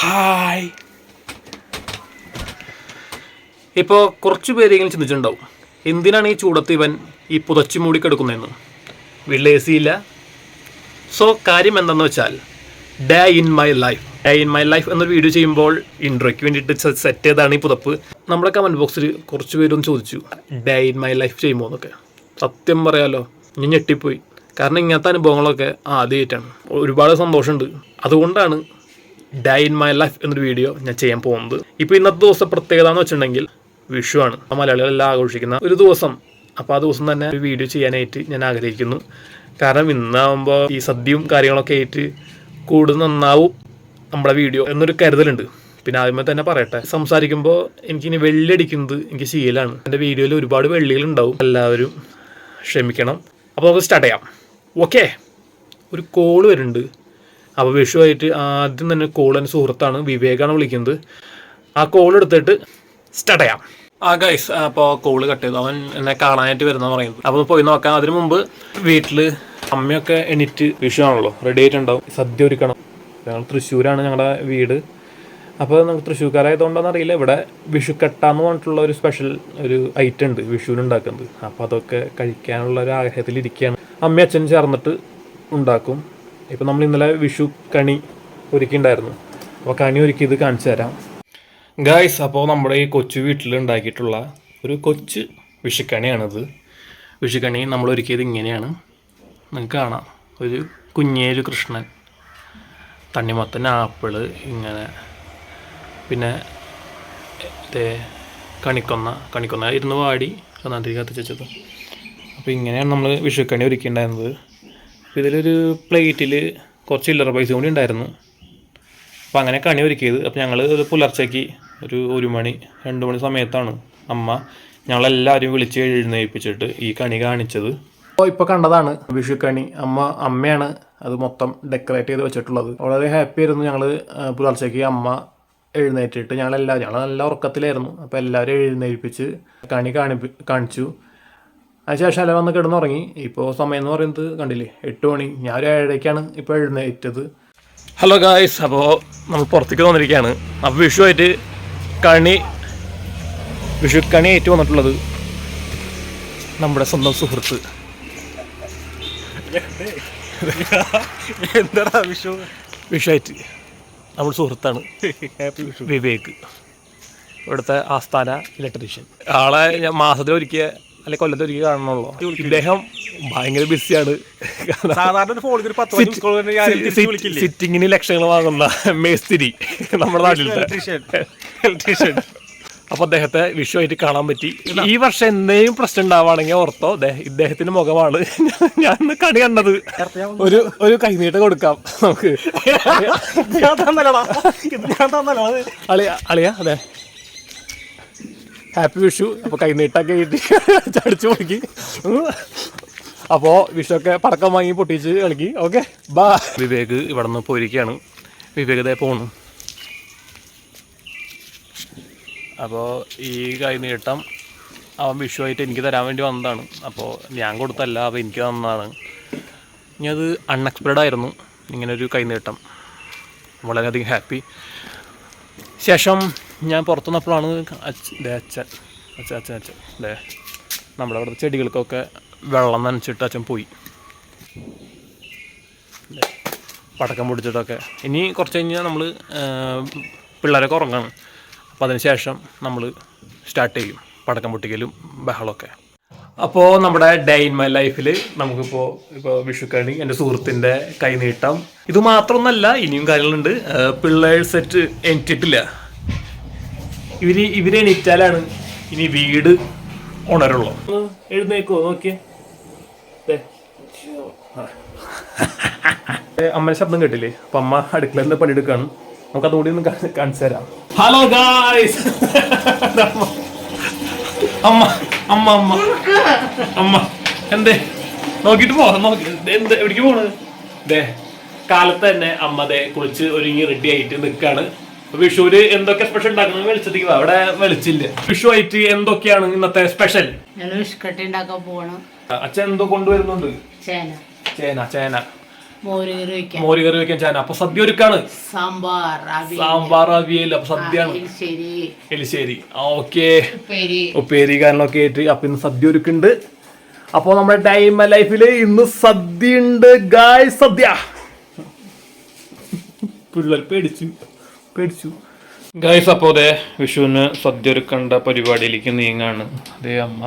Hi. ഇപ്പോൾ കുറച്ച് പേരെങ്കിലും ചിന്തിച്ചിട്ടുണ്ടാവും. എന്തിനാണ് ഈ ചൂടത്ത് ഇവൻ ഈ പുതച്ചു മൂടി കിടക്കുന്നതെന്ന് വീട്ടിൽ എ സി ഇല്ല. സോ കാര്യം എന്തെന്ന് വെച്ചാൽ day in my life day in my life എന്നൊരു വീഡിയോ ചെയ്യുമ്പോൾ ഇൻട്രോയ്ക്ക് വേണ്ടിയിട്ട് സെറ്റ് ചെയ്താണ് ഈ പുതപ്പ്. നമ്മുടെ കമന്റ് ബോക്സിൽ കുറച്ച് പേരൊന്ന് ചോദിച്ചു ഡേ ഇൻ മൈ ലൈഫ് ചെയ്യുമോ? എന്നൊക്കെ. സത്യം പറയാലോ ഞാൻ ഞെട്ടിപ്പോയി. കാരണം ഇങ്ങനത്തെ അനുഭവങ്ങളൊക്കെ ആദ്യമായിട്ടാണ് ഒരുപാട് സന്തോഷമുണ്ട്. അതുകൊണ്ടാണ് ഡൈ ഇൻ മൈ ലൈഫ് എന്നൊരു വീഡിയോ ഞാൻ ചെയ്യാൻ പോകുന്നത്. ഇപ്പോൾ ഇന്നത്തെ ദിവസം പ്രത്യേകത എന്ന് വെച്ചിട്ടുണ്ടെങ്കിൽ വിഷുവാണ് ആണ്. മലയാളികളെല്ലാം ആഘോഷിക്കുന്ന ഒരു ദിവസം. അപ്പോൾ ആ ദിവസം തന്നെ ഒരു വീഡിയോ ചെയ്യാനായിട്ട് ഞാൻ ആഗ്രഹിക്കുന്നു. കാരണം ഇന്നാകുമ്പോൾ ഈ സദ്യയും കാര്യങ്ങളൊക്കെ ആയിട്ട് കൂടുതൽ നന്നാവും നമ്മുടെ വീഡിയോ എന്നൊരു കരുതലുണ്ട്. പിന്നെ ആദ്യമേ തന്നെ പറയട്ടെ. സംസാരിക്കുമ്പോൾ എനിക്കിനി വെള്ളിയടിക്കുന്നത് എനിക്ക് ശീലമാണ്. എന്റെ വീഡിയോയിൽ ഒരുപാട് വെള്ളികളുണ്ടാവും എല്ലാവരും ക്ഷമിക്കണം. അപ്പോൾ നമുക്ക് സ്റ്റാർട്ട് ചെയ്യാം. ഓക്കെ ഒരു കോൾ വരുന്നുണ്ട്. അപ്പോൾ വിഷുവായിട്ട് ആദ്യം തന്നെ കോൾ എന്റെ സുഹൃത്താണ് വിവേകാണ് വിളിക്കുന്നത്. ആ കോൾ എടുത്തിട്ട് സ്റ്റാർട്ട് ചെയ്യാം. ആ ഗൈസ് അപ്പോൾ കോൾ കട്ട് ചെയ്തു. അവൻ എന്നെ കാണാനായിട്ട് വരുന്ന പറയുന്നത്. അപ്പോൾ പോയി നോക്കാം. അതിനു മുമ്പ് വീട്ടിൽ അമ്മയൊക്കെ എണീറ്റ് വിഷു ആണല്ലോ. റെഡി ആയിട്ടുണ്ടാവും. സദ്യ ഒരുക്കണം. ഞങ്ങൾ തൃശ്ശൂരാണ് ഞങ്ങളുടെ വീട്. അപ്പോൾ നമുക്ക് തൃശ്ശൂർക്കാരായതുകൊണ്ടാണെന്ന് അറിയില്ല. ഇവിടെ വിഷുക്കട്ട എന്ന് പറഞ്ഞിട്ടുള്ള ഒരു സ്പെഷ്യൽ ഒരു ഐറ്റം ഉണ്ട് വിഷുവിന് ഉണ്ടാക്കുന്നത് അപ്പോൾ അതൊക്കെ കഴിക്കാനുള്ള ഒരു ആഗ്രഹത്തിൽ ഇരിക്കുകയാണ്. അമ്മയും അച്ഛനും ചേർന്നിട്ട് ഉണ്ടാക്കും. ഇപ്പം നമ്മൾ ഇന്നലെ വിഷു കണി ഒരുക്കിയിട്ടുണ്ടായിരുന്നു അപ്പോൾ കണി ഒരുക്കി ഇത് കാണിച്ചു തരാം. ഗായ്സ് അപ്പോൾ നമ്മുടെ ഈ കൊച്ചു വീട്ടിൽ ഉണ്ടാക്കിയിട്ടുള്ള ഒരു കൊച്ചു വിഷുക്കണിയാണിത്. വിഷുക്കണി നമ്മൾ ഒരുക്കിയത് ഇങ്ങനെയാണ്. നിങ്ങൾക്ക് കാണാം. ഒരു കുഞ്ഞേരു കൃഷ്ണൻ തണ്ണിമത്തൻ ആപ്പിൾ ഇങ്ങനെ പിന്നെ ഇതേ കണിക്കൊന്ന കണിക്കൊന്ന ഇരുന്ന് വാടി. ഒന്നാം കത്തിച്ചത് അപ്പോൾ ഇങ്ങനെയാണ് നമ്മൾ വിഷുക്കണി ഒരുക്കിയിട്ടുണ്ടായിരുന്നത്. അപ്പോൾ ഇതിലൊരു പ്ലേറ്റിൽ കുറച്ച് ഇല്ലറ പൈസ കൂടി ഉണ്ടായിരുന്നു. അപ്പോൾ അങ്ങനെ കണി ഒരുക്കിയത്. അപ്പോൾ ഞങ്ങൾ പുലർച്ചയ്ക്ക് ഒരു ഒരു മണി രണ്ട് മണി സമയത്താണ് അമ്മ ഞങ്ങളെല്ലാവരും വിളിച്ച് എഴുന്നേൽപ്പിച്ചിട്ട് ഈ കണി കാണിച്ചത്. അപ്പോൾ ഇപ്പോൾ കണ്ടതാണ് വിഷുക്കണി. അമ്മ അമ്മയാണ് അത് മൊത്തം ഡെക്കറേറ്റ് ചെയ്ത് വെച്ചിട്ടുള്ളത്. വളരെ ഹാപ്പി ആയിരുന്നു ഞങ്ങൾ പുലർച്ചയ്ക്ക് അമ്മ എഴുന്നേറ്റിട്ട് ഞങ്ങളെല്ലാവരും ഞങ്ങൾ നല്ല ഉറക്കത്തിലായിരുന്നു. അപ്പോൾ എല്ലാവരും എഴുന്നേൽപ്പിച്ച് കണി കാണിപ്പി കാണിച്ചു. അതിനുശേഷം അല്ല വന്ന് കിടന്നുറങ്ങി. ഇപ്പോൾ സമയം എന്ന് പറയുന്നത് കണ്ടില്ലേ? എട്ട് മണി. ഞാൻ ഒരു ഏഴരയ്ക്കാണ് ഇപ്പോൾ എഴുന്നേറ്റത്. ഹലോ ഗായ്സ് അപ്പോൾ നമ്മൾ പുറത്തേക്ക് വന്നിരിക്കുകയാണ്. അപ്പോൾ വിഷുവായിട്ട് കണി വിഷു കണി ഏറ്റു വന്നിട്ടുള്ളത് നമ്മുടെ സ്വന്തം സുഹൃത്ത്. എന്താടാ വിഷു? വിഷുവായിട്ട്. നമ്മുടെ സുഹൃത്താണ് വിവേക്. ഇവിടുത്തെ ആസ്ഥാന ഇലക്ട്രീഷ്യൻ ആളെ ഞാൻ മാസത്തിൽ ഒരിക്കൽ അല്ലെ കൊല്ലത്തിൽ ഒരിക്കൽ കാണണമല്ലോ ഇദ്ദേഹം ഭയങ്കര ബിസിയാണ്. സിറ്റിങ്ങിന് ലക്ഷങ്ങൾ വാങ്ങുന്ന മേസ്തിരി നമ്മുടെ നാട്ടിലത്തെ. ഇലക്ട്രീഷ്യൻ ഇലക്ട്രീഷ്യൻ അപ്പൊ അദ്ദേഹത്തെ വിഷുവായിട്ട് കാണാൻ പറ്റി. ഈ വർഷം എന്തെങ്കിലും പ്രശ്നം ഉണ്ടാവുകയാണെങ്കിൽ ഓർത്തോ ദേ, ഇദ്ദേഹത്തിന്റെ മുഖമാണ്. ഞാൻ ഇന്ന് കണി കണ്ടത്. ഒരു ഒരു കൈനീട്ടം കൊടുക്കാം നമുക്ക്. അളിയ അളിയ അതെ. ഹാപ്പി വിഷു അപ്പോൾ കൈനീട്ടൊക്കെ കിട്ടി. ചടിച്ചു പൊളിക്കി. അപ്പോൾ വിഷുവൊക്കെ പടക്കം വാങ്ങി പൊട്ടിച്ച് കളിക്കി. ഓക്കെ ബാ വിവേക് ഇവിടെ നിന്ന് പോയിരിക്കുകയാണ് വിവേകതയെ ഇതേ അപ്പോൾ ഈ കൈനീട്ടം അവൻ വിഷുവായിട്ട് എനിക്ക് തരാൻ വേണ്ടി വന്നതാണ്. അപ്പോൾ ഞാൻ കൊടുത്തല്ല അപ്പോൾ എനിക്ക് തന്നതാണ്. ഇനി അത് അൺഎക്സ്പെക്റ്റഡ് ആയിരുന്നു ഇങ്ങനൊരു കൈനീട്ടം. വളരെയധികം ഹാപ്പി ശേഷം ഞാൻ പുറത്തു വന്നപ്പോഴാണ് അച്ഛൻ അച്ഛൻ അച്ഛൻ അച്ഛൻ അച്ഛൻ ദേ നമ്മുടെ അവിടുത്തെ ചെടികൾക്കൊക്കെ വെള്ളം നനച്ചിട്ട് അച്ഛൻ പോയി. പടക്കം പൊടിച്ചിട്ടൊക്കെ. ഇനി കുറച്ച് കഴിഞ്ഞാൽ നമ്മൾ പിള്ളേരൊക്കെ ഉറങ്ങാണ്. അപ്പോൾ അതിനുശേഷം നമ്മൾ സ്റ്റാർട്ട് ചെയ്യും. പടക്കം പൊട്ടിക്കലും ബഹളമൊക്കെ. അപ്പോൾ നമ്മുടെ ഡേ ഇൻ മൈ ലൈഫിൽ നമുക്കിപ്പോൾ ഇപ്പോൾ വിഷുക്കണി എന്റെ സുഹൃത്തിന്റെ കൈനീട്ടം. ഇത് മാത്രമൊന്നല്ല ഇനിയും കാര്യങ്ങളുണ്ട്. പിള്ളേഴ്സ് സെറ്റ് എണീറ്റിട്ടില്ല. ഇവർ ഇവരെ എണീറ്റാലാണ് ഇനി വീട് ഉണരുള്ളൂ. എഴുന്നേക്കോ നോക്കിയേ. അമ്മ ശബ്ദം കേട്ടില്ലേ? അപ്പം അമ്മ അടുക്കളയിൽ നിന്ന് പണിയെടുക്കാണ് നമുക്ക് അതുകൂടി ഒന്ന് കാണിച്ചു തരാം. ഹലോ ഗായ്സ് അമ്മ അമ്മ അമ്മ. അമ്മ. എന്തേ? നോക്കിട്ട് പോ നോക്കി. ദേ, എന്ത്? എവിടേക്ക് പോണത് ദേ കാലത്ത് തന്നെ അമ്മ ദേ കുളിച്ച് ഒരുങ്ങി റെഡി ആയിട്ട് നിൽക്കാണ് വിഷുവിന് എന്തൊക്കെ സ്പെഷ്യൽ ഉണ്ടാക്കുന്നത് വെളിച്ചത്തേക്ക് അവിടെ വെളിച്ചില്ല? വിഷു ആയിട്ട് എന്തൊക്കെയാണ് ഇന്നത്തെ സ്പെഷ്യൽ അച്ഛൻ എന്തോ കൊണ്ടുവരുന്നുണ്ട്. ചേന. ചേന ചേന. മോര് കറി വെക്കാൻ ചാന അപ്പൊ സദ്യ ഒരുക്കാണ്. സാമ്പാർ അവിയൽ അപ്പൊ സദ്യയാണ്. ശരി എലിശ്ശേരി. ഓക്കെ. ഉപ്പേരി. ഉപ്പേരി കാരണമൊക്കെ ആയിട്ട് അപ്പൊ ഇന്ന് സദ്യ ഒരുക്കുണ്ട് അപ്പൊ നമ്മുടെ ടൈം ലൈഫിൽ ഇന്ന് സദ്യ ഉണ്ട് ഗായ് സദ്യ. പിള്ളേർ പേടിച്ചു. പേടിച്ചു. ഗായ്സ് അപ്പോ അതെ വിഷുവിന് സദ്യ ഒരുക്കേണ്ട പരിപാടിയിലേക്ക് നീങ്ങാണ്. അതേ അമ്മ.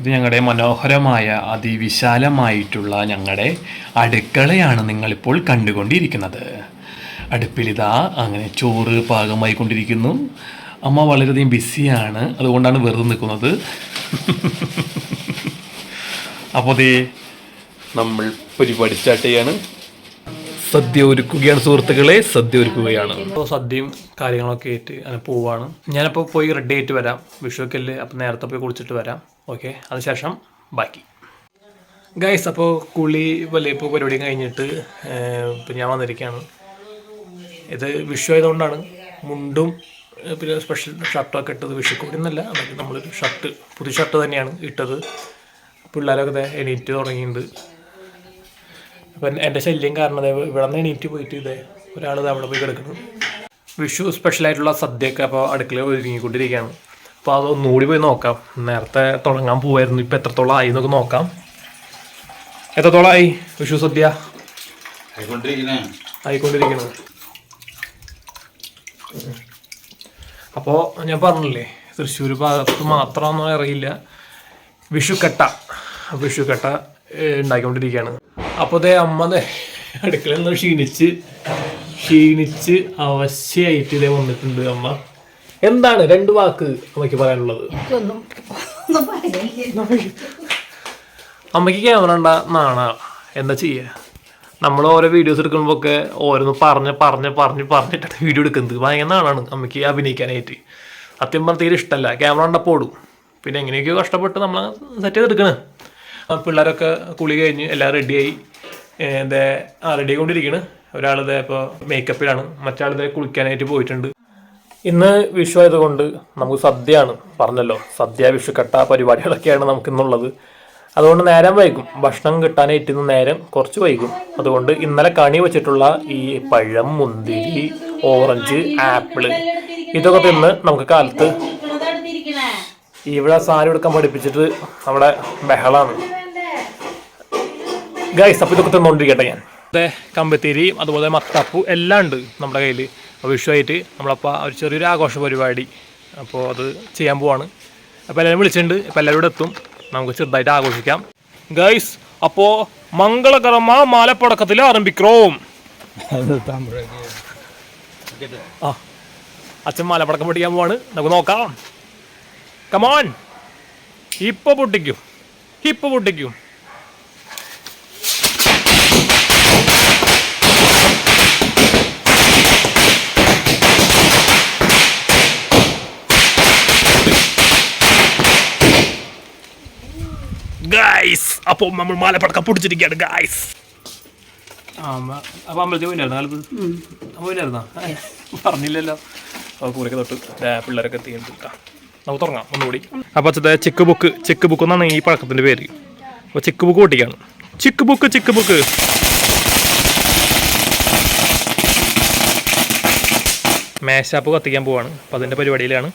ഇത് ഞങ്ങളുടെ മനോഹരമായ അതിവിശാലമായിട്ടുള്ള ഞങ്ങളുടെ അടുക്കളയാണ് നിങ്ങളിപ്പോൾ കണ്ടുകൊണ്ടിരിക്കുന്നത്. അടുപ്പിലിതാ അങ്ങനെ ചോറ് പാകമായി കൊണ്ടിരിക്കുന്നു. അമ്മ വളരെയധികം ബിസിയാണ്. അതുകൊണ്ടാണ് വെറുതെ നിൽക്കുന്നത്. അപ്പോൾ ദേ നമ്മൾ പരിപാടി സ്റ്റാർട്ട് ചെയ്യാണ്. സദ്യ ഒരുക്കുകയാണ് സുഹൃത്തുക്കളെ സദ്യ ഒരുക്കുകയാണ്. അപ്പോൾ സദ്യയും കാര്യങ്ങളൊക്കെ ആയിട്ട് അങ്ങനെ പോവാണ്. ഞാനപ്പോൾ പോയി റെഡി ആയിട്ട് വരാം. വിഷുവൊക്കെ അല്ലേ? അപ്പോൾ നേരത്തെ പോയി കുളിച്ചിട്ട് വരാം. ഓക്കെ അതിനുശേഷം ബാക്കി. ഗൈസ് അപ്പോൾ കുളി വലിയപ്പ് പരിപാടിയും കഴിഞ്ഞിട്ട് ഇപ്പം ഞാൻ വന്നിരിക്കുകയാണ് ഇത് വിഷു ആയതുകൊണ്ടാണ്. മുണ്ടും പിന്നെ സ്പെഷ്യൽ ഷർട്ടൊക്കെ ഇട്ടത് വിഷുക്കൂടി എന്നല്ല അതൊക്കെ നമ്മളൊരു ഷർട്ട് പുതിയ ഷർട്ട് തന്നെയാണ് ഇട്ടത്. പിള്ളേരൊക്കെ എണീറ്റ് തുടങ്ങിയിട്ടുണ്ട് അപ്പം എന്റെ ശല്യം കാരണം ഇവിടെ നിന്ന് എണീറ്റ് പോയിട്ട് ഇതേ ഒരാൾ അവിടെ പോയി കിടക്കുന്നു. വിഷു സ്പെഷ്യലായിട്ടുള്ള സദ്യയൊക്കെ അപ്പോൾ അടുക്കളയിൽ ഒരുങ്ങിക്കൊണ്ടിരിക്കുകയാണ്. അപ്പോൾ അത് ഒന്നുകൂടി പോയി നോക്കാം. നേരത്തെ തുടങ്ങാൻ പോവായിരുന്നു ഇപ്പം എത്രത്തോളം ആയി എന്നൊക്കെ നോക്കാം. എത്രത്തോളം ആയി വിഷു സദ്യ? ആയിക്കൊണ്ടിരിക്കണേ. ആയിക്കൊണ്ടിരിക്കുന്നത് അപ്പോൾ ഞാൻ പറഞ്ഞില്ലേ തൃശ്ശൂർ ഭാഗത്ത് മാത്രമൊന്നും അറിയില്ല. വിഷുക്കട്ട വിഷുക്കട്ട ഉണ്ടാക്കിക്കൊണ്ടിരിക്കുകയാണ് അപ്പോൾ അതേ അമ്മ അടുക്കളയിൽ നിന്ന് ക്ഷീണിച്ച് ക്ഷീണിച്ച് അവശ്യമായിട്ട് ഇതേ വന്നിട്ടുണ്ട് അമ്മ. എന്താണ് രണ്ട് വാക്ക് അമ്മയ്ക്ക് പറയാനുള്ളത്? ഒന്നും ഒന്നും പറയാനില്ല അമ്മയ്ക്ക് ക്യാമറ ഉണ്ട നാണ. എന്താ ചെയ്യുക നമ്മൾ ഓരോ വീഡിയോസ് എടുക്കുമ്പോ ഒക്കെ ഓരോന്ന് പറഞ്ഞ് പറഞ്ഞ് പറഞ്ഞ് പറഞ്ഞിട്ടാണ് വീഡിയോ എടുക്കുന്നത്. ഭയങ്കര നാണാണ് അമ്മയ്ക്ക് അഭിനയിക്കാനായിട്ട്. സത്യം പറഞ്ഞ തീരെ ഇഷ്ടമല്ല. ക്യാമറ ഉണ്ടപ്പോൾ ഓടും. പിന്നെ എങ്ങനെയൊക്കെയോ കഷ്ടപ്പെട്ട് നമ്മൾ സെറ്റ് ചെയ്തെടുക്കണ് പിള്ളേരൊക്കെ കുളി കഴിഞ്ഞ് എല്ലാം റെഡിയായി എന്താ ആ റെഡി ആയിക്കൊണ്ടിരിക്കണ്. ഒരാളിത് ഇപ്പോൾ മേക്കപ്പിലാണ് മറ്റാളിത് കുളിക്കാനായിട്ട് പോയിട്ടുണ്ട്. ഇന്ന് വിഷു ആയതുകൊണ്ട് നമുക്ക് സദ്യയാണ്. പറഞ്ഞല്ലോ സദ്യ വിഷുക്കട്ട പരിപാടികളൊക്കെയാണ് നമുക്ക് ഇന്നുള്ളത്. അതുകൊണ്ട് നേരം വൈകും. ഭക്ഷണം കിട്ടാനായിട്ട് ഇന്ന് നേരം കുറച്ച് വൈകും. അതുകൊണ്ട് ഇന്നലെ കണി വെച്ചിട്ടുള്ള ഈ പഴം മുന്തിരി ഓറഞ്ച് ആപ്പിൾ ഇതൊക്കെ തിന്ന് നമുക്ക് കാലത്ത് ഇവിടെ സാരി എടുക്കാൻ പഠിപ്പിച്ചിട്ട് നമ്മുടെ ബഹളാണ്. ഗൈസ് അപ്പോൾ ഇതൊക്കെ തിന്നുകൊണ്ടിരിക്കട്ടെ ഞാൻ. കമ്പത്തേരി അതുപോലെ മത്തപ്പു എല്ലാം ഉണ്ട് നമ്മുടെ കയ്യിൽ വിഷുവായിട്ട് നമ്മളപ്പോൾ ഒരു ചെറിയൊരു ആഘോഷ പരിപാടി അപ്പോൾ അത് ചെയ്യാൻ പോവാണ്. അപ്പോൾ എല്ലാവരും വിളിച്ചിട്ടുണ്ട്. അപ്പോൾ എല്ലാവരും ഇവിടെ എത്തും. നമുക്ക് ചെറുതായിട്ട് ആഘോഷിക്കാം. ഗൈസ് അപ്പോൾ മംഗളകർമ്മ മാലപ്പടക്കത്തിൽ ആരംഭിക്കും? ആ അച്ഛൻ മാലപ്പടക്കം പൊട്ടിക്കാൻ പോവാണ്. നമുക്ക് നോക്കാം. കമോൻ ഇപ്പൊ പൊട്ടിക്കും. ഇപ്പൊ പൊട്ടിക്കും. ഗൈസ് അപ്പോൾ നമ്മൾ മാലപ്പടക്കം പൊടിച്ചിരിക്കുകയാണ് ഗായ്സ് അപ്പൊ അമ്പലത്തിൽ പോയില്ലായിരുന്നോ പറഞ്ഞില്ലല്ലോ. കൂരൊക്കെ തൊട്ട് പിള്ളേരൊക്കെ തീർന്നിട്ടാ നമുക്ക് തുടങ്ങാം ഒന്നുകൂടി. അപ്പോൾ അച്ഛത്തെ ചെക്ക് ബുക്ക് ചെക്ക് ബുക്ക് എന്നാണ് ഈ പഴക്കത്തിന്റെ പേര്. അപ്പോൾ ചെക്ക് ബുക്ക് പൊട്ടിക്കാണ്. ചിക്ക് ബുക്ക് ചിക്ക് ബുക്ക് മേശാപ്പ് കത്തിക്കാൻ പോവാണ്. അപ്പോൾ അതിന്റെ പരിപാടിയിലാണ്.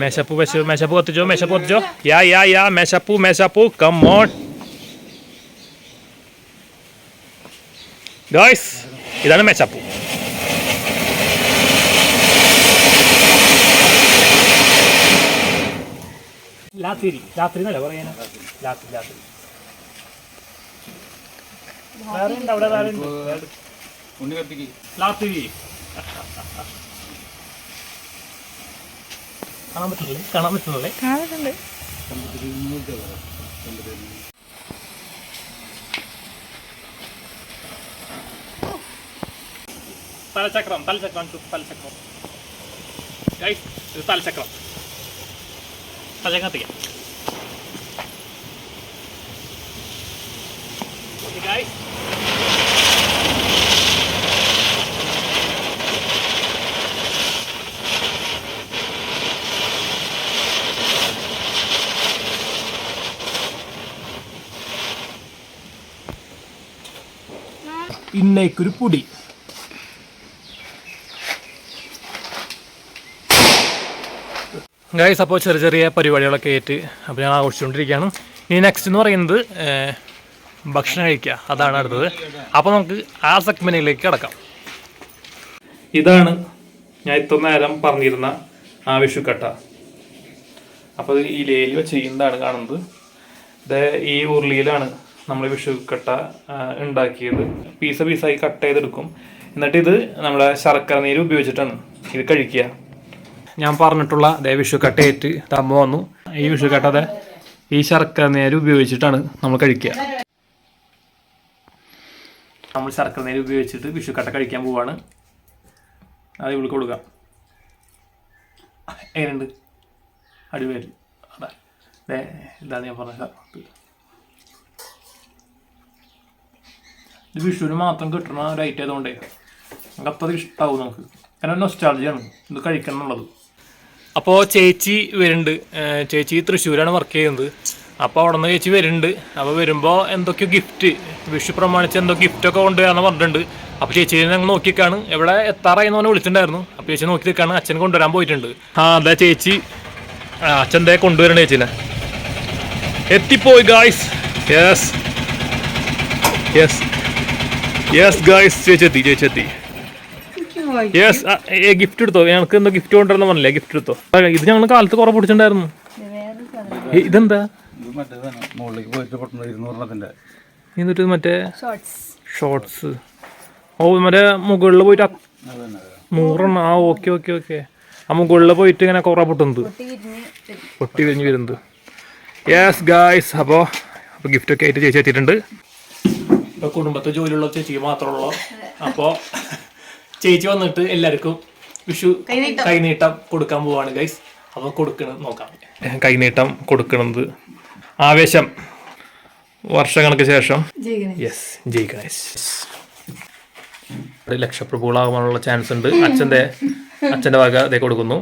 മേശപ്പ് വെച്ച് മേശപ്പ് കത്തിച്ചോ മേശപ്പ് കത്തിച്ചോ? യാ യാ യാ മേശപ്പു മേശപ്പു കം ഓൺ ഗായ്സ് ഇതാണ് മേശപ്പു. രാത്രി രാത്രി എന്നല്ല പറയാനാ രാത്രി രാത്രി. വേറെ ഉണ്ട് അവിടെ? വേറെ ഉണ്ട് രാത്രി. കാണാൻ പറ്റുന്നില്ലേ കാണാൻ പറ്റുന്നില്ലേ തലചക്രം തലചക്രം ചു- തലചക്രം Guys, ഇത് തലചക്രം തലചക്രം കത്തിക്കാം. ഇതിലേക്കൊരു പൊടി. ഗൈസ് അപ്പോൾ ചെറിയ ചെറിയ പരിപാടികളൊക്കെ ആയിട്ട് അപ്പോൾ ഞാൻ ആഘോഷിച്ചുകൊണ്ടിരിക്കുകയാണ്. ഇനി നെക്സ്റ്റ് എന്ന് പറയുന്നത് ഭക്ഷണം കഴിക്കുക. അതാണ് അടുത്തത്. അപ്പോൾ നമുക്ക് ആ സെഗ്മെന്റിലേക്ക് കിടക്കാം. ഇതാണ് ഞാൻ ഇത്ര നേരം പറഞ്ഞിരുന്ന ആ വിഷുക്കട്ട അപ്പോൾ ഈ ലേലി വെച്ച് ചെയ്യുന്നതാണ് കാണുന്നത്. ഇത് ഈ ഉരുളിയിലാണ് നമ്മൾ വിഷു കട്ട ഉണ്ടാക്കിയത്. പീസ പീസായി കട്ട് ചെയ്തെടുക്കും. എന്നിട്ട് ഇത് നമ്മുടെ ശർക്കര നീര് ഉപയോഗിച്ചിട്ടാണ് ഇത് കഴിക്കുക. ഞാൻ പറഞ്ഞിട്ടുള്ള അതേ വിഷു കട്ടയേറ്റ് തമ്മ വന്നു. ഈ വിഷു കട്ട അതെ ഈ ശർക്കര നീര് ഉപയോഗിച്ചിട്ടാണ് നമ്മൾ കഴിക്കുക. നമ്മൾ ശർക്കര നീര് ഉപയോഗിച്ചിട്ട് വിഷു കട്ട കഴിക്കാൻ പോവാണ്. അത് ഇവിടെ കൊടുക്കാം. എങ്ങനെയുണ്ട്? അടിപൊളി. അതെ. ഇതാണ് ഞാൻ പറഞ്ഞ ഇത് വിഷുവിന് മാത്രം കിട്ടുന്ന ഒരു ആയതുകൊണ്ടേ നമുക്ക് അത്ര ഇഷ്ടമാവും നമുക്ക്. കാരണം നൊസ്റ്റാളജിയാണ് ഇത് കഴിക്കണം എന്നുള്ളത്. അപ്പോൾ ചേച്ചി വരുന്നുണ്ട്. ചേച്ചി തൃശ്ശൂരാണ് വർക്ക് ചെയ്യുന്നത്. അപ്പോൾ അവിടെ നിന്ന് ചേച്ചി വരുന്നുണ്ട്. അപ്പോൾ വരുമ്പോൾ എന്തൊക്കെയോ ഗിഫ്റ്റ് വിഷു പ്രമാണിച്ച് എന്തോ ഗിഫ്റ്റൊക്കെ കൊണ്ടുവരാന്ന് പറഞ്ഞിട്ടുണ്ട്. അപ്പോൾ ചേച്ചി ഞങ്ങൾ നോക്കിക്കാണ്. എവിടെ എത്താറായി എന്ന് വിളിച്ചിട്ടുണ്ടായിരുന്നു. അപ്പോൾ ചേച്ചി നോക്കി നിൽക്കാണ്. അച്ഛൻ കൊണ്ടുവരാൻ പോയിട്ടുണ്ട്. ആ അതെ ചേച്ചി. അച്ഛൻ ദേ കൊണ്ടുവരണേ ചേച്ചിനെ. എത്തിപ്പോയി guys yes yes yes guys ചേച്ചി എത്തി ചേച്ചി എത്തി യെസ് ഗിഫ്റ്റ് എടുത്തോ? ഞങ്ങൾക്ക് എന്തോ ഗിഫ്റ്റ് കൊണ്ടുവരണം പറഞ്ഞില്ലേ? ഗിഫ്റ്റ് എടുത്തോ? ഇത് ഞങ്ങൾ കാലത്ത് കുറെ പിടിച്ചിട്ടുണ്ടായിരുന്നു. ഇതെന്താ? എന്നിട്ട് മറ്റേ ഷോർട്സ് ഓ മറ്റേ മുകളിൽ പോയിട്ട് നൂറെണ്ണം. ആ ഓക്കെ ഓക്കെ ഓക്കെ. ആ മുകളിൽ പോയിട്ട് ഇങ്ങനെ കുറേ പൊട്ടുന്നത്. പൊട്ടി വിരിഞ്ഞ് വരുന്നത്. യെസ് ഗായ്സ് അപ്പോൾ അപ്പോൾ ഗിഫ്റ്റൊക്കെ ആയിട്ട് ചേച്ചി എത്തിയിട്ടുണ്ട്. ഇപ്പോൾ കുടുംബത്തെ ജോലിയുള്ള ചേച്ചിക്ക് മാത്രമുള്ളൂ അപ്പോൾ ചേച്ചി വന്നിട്ട് എല്ലാവർക്കും വിഷു കൈനീട്ടം. കൊടുക്കാൻ പോവാണ് ഗൈസ് അപ്പൊ കൊടുക്കണം നോക്കാം. കൈനീട്ടം കൊടുക്കണത് ആവേശം വർഷങ്ങൾക്ക് ശേഷം. യെസ് ജയ് ഗണേശ്. ലക്ഷപ്രഭുകളാകാനുള്ള ചാൻസ് ഉണ്ട്. അച്ഛന്റെ അച്ഛന്റെ വക അതേ കൊടുക്കുന്നു.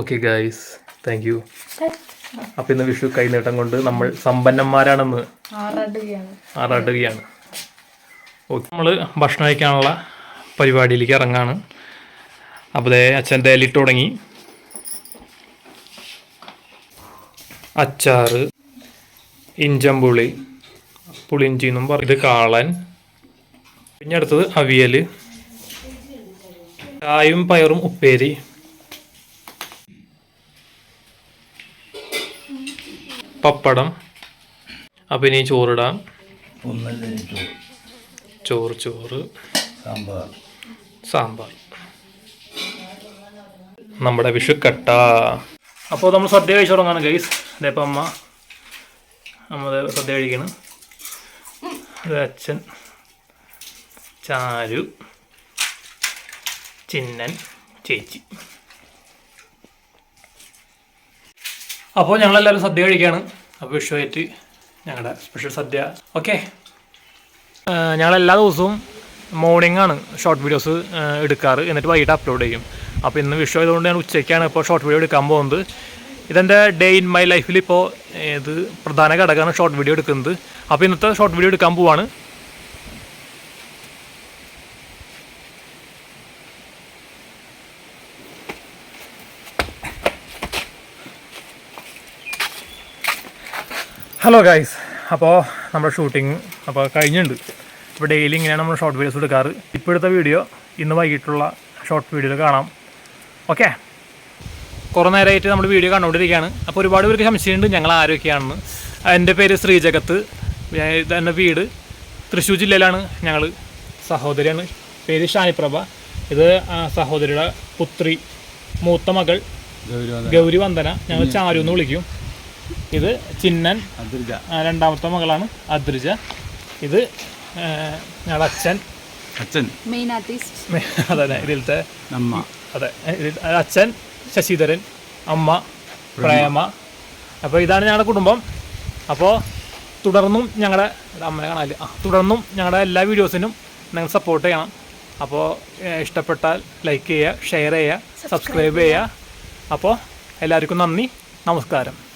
ഓക്കെ ഗൈസ് താങ്ക് യു അപ്പം ഇന്ന് വിഷു കൈനീട്ടം കൊണ്ട് നമ്മൾ സമ്പന്നന്മാരാണെന്ന് ആറാടുകയാണ്. ഓക്കെ നമ്മൾ ഭക്ഷണം കഴിക്കാനുള്ള പരിപാടിയിലേക്ക് ഇറങ്ങാണ്. അപ്പോൾ ദേ അച്ഛൻ തേലിട്ട് തുടങ്ങി. അച്ചാറ് ഇഞ്ചമ്പുളി പുളിഞ്ചി എന്നും പറയും. ഇത് കാളൻ പിന്നെ അടുത്തത് അവിയൽ ചായയും പയറും ഉപ്പേരി. പപ്പടം. അപ്പം ഇനി ചോറിടാം. ചോറ്? ചോറ് സാമ്പാർ. സാമ്പാർ. നമ്മുടെ വിഷുക്കട്ട. അപ്പോൾ നമ്മൾ സദ്യ കഴിച്ചു തുടങ്ങാണ് ഗൈസ് അതേപ്പം അമ്മ നമ്മൾ സദ്യ കഴിക്കണം. ഇത് അച്ഛൻ ചാരു ചിന്നൻ ചേച്ചി. അപ്പോൾ ഞങ്ങളെല്ലാവരും സദ്യ കഴിക്കുകയാണ് അപ്പോൾ വിഷുവായിട്ട് ഞങ്ങളുടെ സ്പെഷ്യൽ സദ്യ. ഓക്കെ ഞങ്ങൾ എല്ലാ ദിവസവും മോർണിംഗ് ആണ് ഷോർട്ട് വീഡിയോസ് എടുക്കാറ്. എന്നിട്ട് വൈകിട്ട് അപ്ലോഡ് ചെയ്യും. അപ്പോൾ ഇന്ന് വിഷു ആയതുകൊണ്ട് ഞാൻ ഉച്ചയ്ക്കാണ് ഇപ്പോൾ ഷോർട്ട് വീഡിയോ എടുക്കാൻ പോകുന്നത്. ഇതെന്റെ ഡേ ഇൻ മൈ ലൈഫിൽ ഇപ്പോൾ ഇത് പ്രധാന ഘടകമാണ് ഷോർട്ട് വീഡിയോ എടുക്കുന്നത്. അപ്പോൾ ഇന്നത്തെ ഷോർട്ട് വീഡിയോ എടുക്കാൻ പോവാണ്. ഹലോ ഗൈസ് അപ്പോൾ നമ്മുടെ ഷൂട്ടിങ് അപ്പോൾ കഴിഞ്ഞിട്ടുണ്ട്. ഇപ്പോൾ ഡെയിലി ഇങ്ങനെയാണ് നമ്മൾ ഷോർട്ട് വീഡിയോസ് എടുക്കാറ്. ഇപ്പോഴത്തെ വീഡിയോ ഇന്ന് വൈകിട്ടുള്ള ഷോർട്ട് വീഡിയോയിൽ കാണാം. ഓക്കെ കുറേ നേരമായിട്ട് നമ്മൾ വീഡിയോ കണ്ടുകൊണ്ടിരിക്കുകയാണ് അപ്പോൾ ഒരുപാട് പേർക്ക് സംശയമുണ്ട് ഞങ്ങൾ ആരൊക്കെയാണെന്ന്. എന്റെ പേര് ശ്രീജഗത്ത് എന്റെ വീട്. തൃശ്ശൂർ ജില്ലയിലാണ് ഞങ്ങൾ സഹോദരിയാണ്. പേര് ഷാനിപ്രഭ. ഇത് സഹോദരിയുടെ പുത്രി മൂത്ത മകൾ ഗൗരി വന്ദന ഞങ്ങൾ ചാരു എന്ന് വിളിക്കും. ഇത് ചിന്നൻ. അദ്രിജ രണ്ടാമത്തെ മകളാണ് അദ്രിജ ഇത് ഞങ്ങളുടെ അച്ഛൻ. അച്ഛൻ. മെയിൻ ആർട്ടിസ്റ്റ് അതെ അതെ ഇതിലത്തെ അമ്മ. അതെ അച്ഛൻ ശശിധരൻ അമ്മ പ്രേമ. അപ്പോൾ ഇതാണ് ഞങ്ങളുടെ കുടുംബം. അപ്പോൾ തുടർന്നും ഞങ്ങളുടെ അമ്മയെ കാണാനില്ല. ആ തുടർന്നും ഞങ്ങളുടെ എല്ലാ വീഡിയോസിനും നിങ്ങൾ സപ്പോർട്ട് ചെയ്യണം. അപ്പോൾ ഇഷ്ടപ്പെട്ടാൽ ലൈക്ക് ചെയ്യുക ഷെയർ ചെയ്യുക സബ്സ്ക്രൈബ് ചെയ്യുക. അപ്പോൾ എല്ലാവർക്കും നന്ദി. നമസ്കാരം.